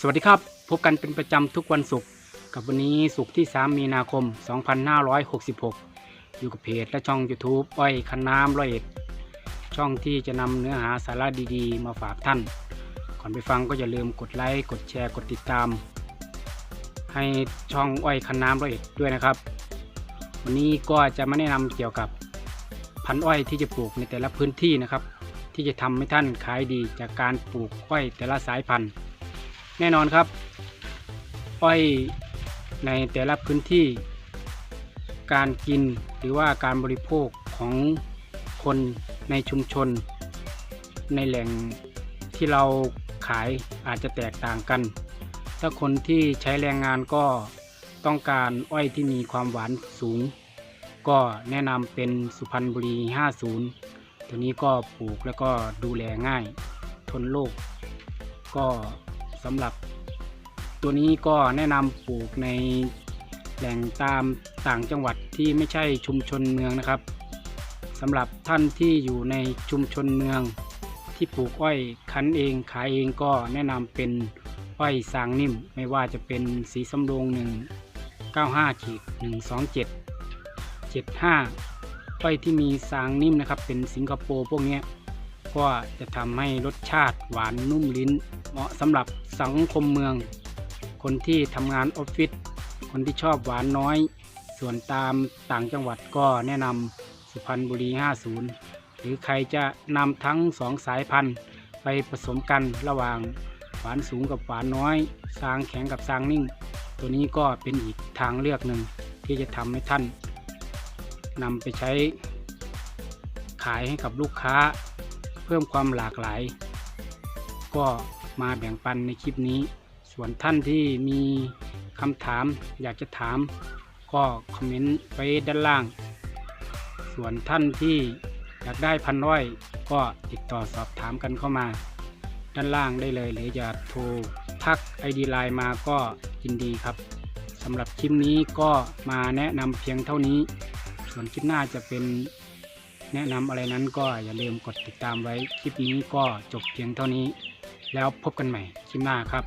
สวัสดีครับ พบกันเป็นประจำทุกวันศุกร์กับวันนี้ศุกร์ที่ 3 มีนาคม 2566 อยู่กับเพจและช่อง YouTube อ้อยคันน้ำร้อยเอ็ด ช่องที่จะนำเนื้อหาสาระดีๆ มาฝากท่าน ก่อนไปฟังก็อย่าลืมกดไลค์ กดแชร์ กดติดตาม ให้ช่องอ้อยคันน้ำร้อยเอ็ดด้วยนะครับ วันนี้ก็จะมาแนะนำเกี่ยวกับพันธุ์อ้อยที่จะปลูกในแต่ละพื้นที่นะครับ ที่จะทำให้ท่านขายดีจากการปลูกอ้อยแต่ละสายพันธุ์ แน่นอนครับ อ้อยในแต่ละพื้นที่ การกินหรือว่าการบริโภคของคนในชุมชน ในแหล่งที่เราขายอาจจะแตกต่างกัน ถ้าคนที่ใช้แรงงานก็ต้องการอ้อยที่มีความหวานสูง ก็แนะนำเป็นสุพรรณบุรี 50 ตัวนี้ก็ปลูกแล้วก็ดูแลง่าย ทนโรคก็ สำหรับตัวนี้ก็แนะนำปลูกในแหล่งตามต่างจังหวัดที่ไม่ใช่ชุมชนเมืองนะครับสำหรับท่านที่อยู่ในชุมชนเมืองที่ปลูกอ้อยคั้นเองขายเองก็แนะนำเป็นอ้อยสางนิ่ม ไม่ว่าจะเป็นสีสำโรงหนึ่ง95ขีด127 75อ้อยที่มีสางนิ่มนะครับเป็นสิงคโปร์พวกนี้ก็จะทำให้รสชาติหวานนุ่มลิ้น เหมาะสำหรับสังคมเมือง คนที่ทำงานออฟฟิศคนที่ชอบหวานน้อย ส่วนตามต่างจังหวัดก็แนะนำสุพรรณบุรี 50 หรือใครจะนำทั้งสองสายพันธุ์ไปผสมกันระหว่างหวานสูงกับหวานน้อยซางแข็งกับซางนิ่ง ตัวนี้ก็เป็นอีกทางเลือกหนึ่งที่จะทำให้ท่านนำไปใช้ขายให้กับลูกค้า เพิ่มความหลากหลาย ก็ มาแบ่งปันในคลิปนี้ ส่วนท่านที่มีคำถามอยากจะถาม ก็คอมเมนต์ไว้ด้านล่าง ส่วนท่านที่อยากได้พันร้อยก็ติดต่อสอบถามกันเข้ามา ด้านล่างได้เลย หรือจะโทรทักไอดีไลน์มาก็ยินดีครับสำหรับคลิปนี้ก็มาแนะนำเพียงเท่านี้ ส่วนคลิปหน้าจะเป็นแนะนำอะไรนั้นก็อย่าลืมกดติดตามไว้ คลิปนี้ก็จบเพียงเท่านี้ แล้วพบกันใหม่คลิปหน้าครับ